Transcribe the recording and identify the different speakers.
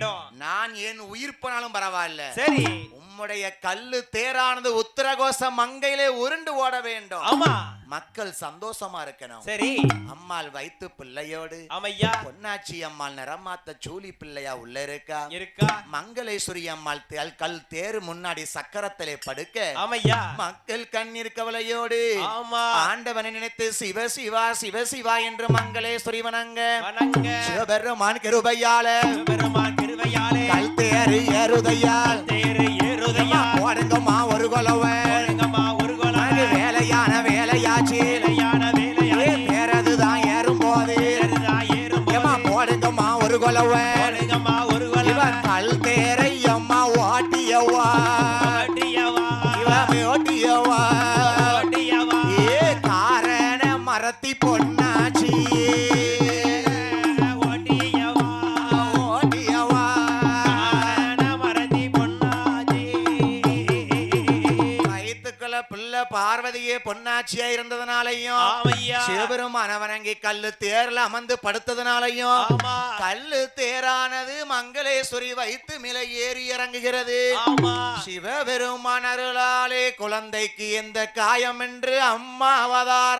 Speaker 1: வேண்டும்.
Speaker 2: நான் என் உயிர் போனாலும் பரவாயில்ல.
Speaker 1: சரி.
Speaker 2: உம்முடைய கல்லு தேரானது உத்தரகோச மங்கையிலே உருண்டு ஓட வேண்டும்.
Speaker 1: ஆமா.
Speaker 2: மக்கள் சந்தோஷமா இருக்கணும்.
Speaker 1: சரி.
Speaker 2: அம்மாள் வைத்து பிள்ளையோடு.
Speaker 1: ஆமையா.
Speaker 2: பொன்னாச்சி அம்மாள் நிறமாத்த சூலி பிள்ளையா உள்ள இருக்கா?
Speaker 1: இருக்கா.
Speaker 2: மங்களேஸ்வரி அம்மாள் தேல் கல் தேரு முன்னாடி சக்கரத்திலே படுக்க.
Speaker 1: ஆமையா.
Speaker 2: மக்கள் கண்ணீர் கவலையோடு.
Speaker 1: ஆமா.
Speaker 2: ஆண்டவனை நினைத்து சிவ சிவா சிவ சிவா என்று மங்களேஸ்வரி வணங்க.
Speaker 1: வணங்க.
Speaker 2: சிவபெருமான் கிருபையால.
Speaker 1: பெருமான் கிருபையாலே
Speaker 2: கல் தேரு ஏறுதையால்.
Speaker 1: தேரு ஏறுதையா
Speaker 2: போடுங்கம்மா ஒரு கொலவை
Speaker 1: போடுங்கம்மா ஒரு
Speaker 2: அது
Speaker 1: கொலை
Speaker 2: வேலையான வேலையாச்சு.
Speaker 1: வேலையான வேலையாலே
Speaker 2: பேரதுதான் ஏறும் போது
Speaker 1: ஏறுதா ஏறும்
Speaker 2: ஏமா போடுங்கம்மா ஒரு கொலவை
Speaker 1: போடுங்கம்மா ஒரு கொலை
Speaker 2: இவன் கல் தேரை அம்மா ஓட்டியவா?
Speaker 1: ஓட்டியவா?
Speaker 2: இவன் ஓட்டியவா?
Speaker 1: ஓட்டியவா?
Speaker 2: ஏ காரண மரத்தி பொன்னாச்சி. பிள்ளை பார்வதியே பொன்னாச்சியா இருந்ததுனாலையும் சிவபெருமான வணங்கி கல்லு தேர்ல அமர்ந்து படுத்ததுனாலையும் கல்லு தேரானது மங்களேஸ்வரி வைத்து மிலை ஏறி இறங்குகிறது சிவபெருமான் அருளாலே குழந்தைக்கு எந்த காயம் என்று அம்மா